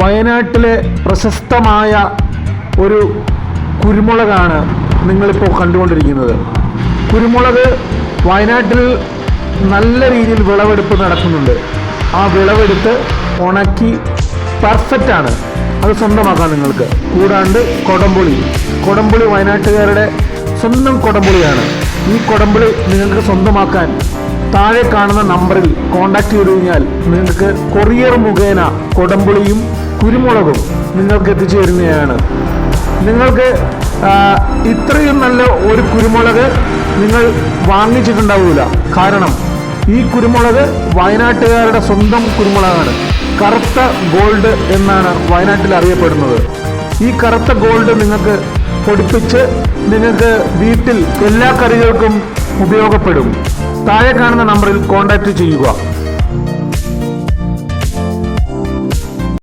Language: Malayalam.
വയനാട്ടിലെ പ്രശസ്തമായ ഒരു കുരുമുളകാണ് നിങ്ങളിപ്പോൾ കണ്ടുകൊണ്ടിരിക്കുന്നത്. കുരുമുളക് വയനാട്ടിൽ നല്ല രീതിയിൽ വിളവെടുപ്പ് നടക്കുന്നുണ്ട്. ആ വിളവെടുത്ത് ഉണക്കി പെർഫെക്റ്റാണ് അത് സ്വന്തമാക്കാം നിങ്ങൾക്ക്. കൂടാണ്ട് കൊടംപുളി. കൊടംപുളി വയനാട്ടുകാരുടെ സ്വന്തം കൊടംപുളിയാണ്. ഈ കൊടംപുളി നിങ്ങൾക്ക് സ്വന്തമാക്കാൻ താഴെ കാണുന്ന നമ്പറിൽ കോൺടാക്ട് ചെയ്ത് കഴിഞ്ഞാൽ നിങ്ങൾക്ക് കൊറിയർ മുഖേന കൊടമ്പുളിയും കുരുമുളകും നിങ്ങൾക്ക് എത്തിച്ചു തരുന്നതാണ് നിങ്ങൾക്ക് ഇത്രയും നല്ല ഒരു കുരുമുളക് നിങ്ങൾ വാങ്ങിച്ചിട്ടുണ്ടാവില്ല കാരണം ഈ കുരുമുളക് വയനാട്ടുകാരുടെ സ്വന്തം കുരുമുളകാണ്. കറുത്ത ഗോൾഡ് എന്നാണ് വയനാട്ടിൽ അറിയപ്പെടുന്നത്. ഈ കറുത്ത ഗോൾഡ് നിങ്ങൾക്ക് പൊടിപ്പിച്ച് നിങ്ങൾക്ക് വീട്ടിൽ എല്ലാ കറികൾക്കും ഉപയോഗപ്പെടും. താഴെ കാണുന്ന നമ്പറിൽ കോൺടാക്റ്റ് ചെയ്യുക.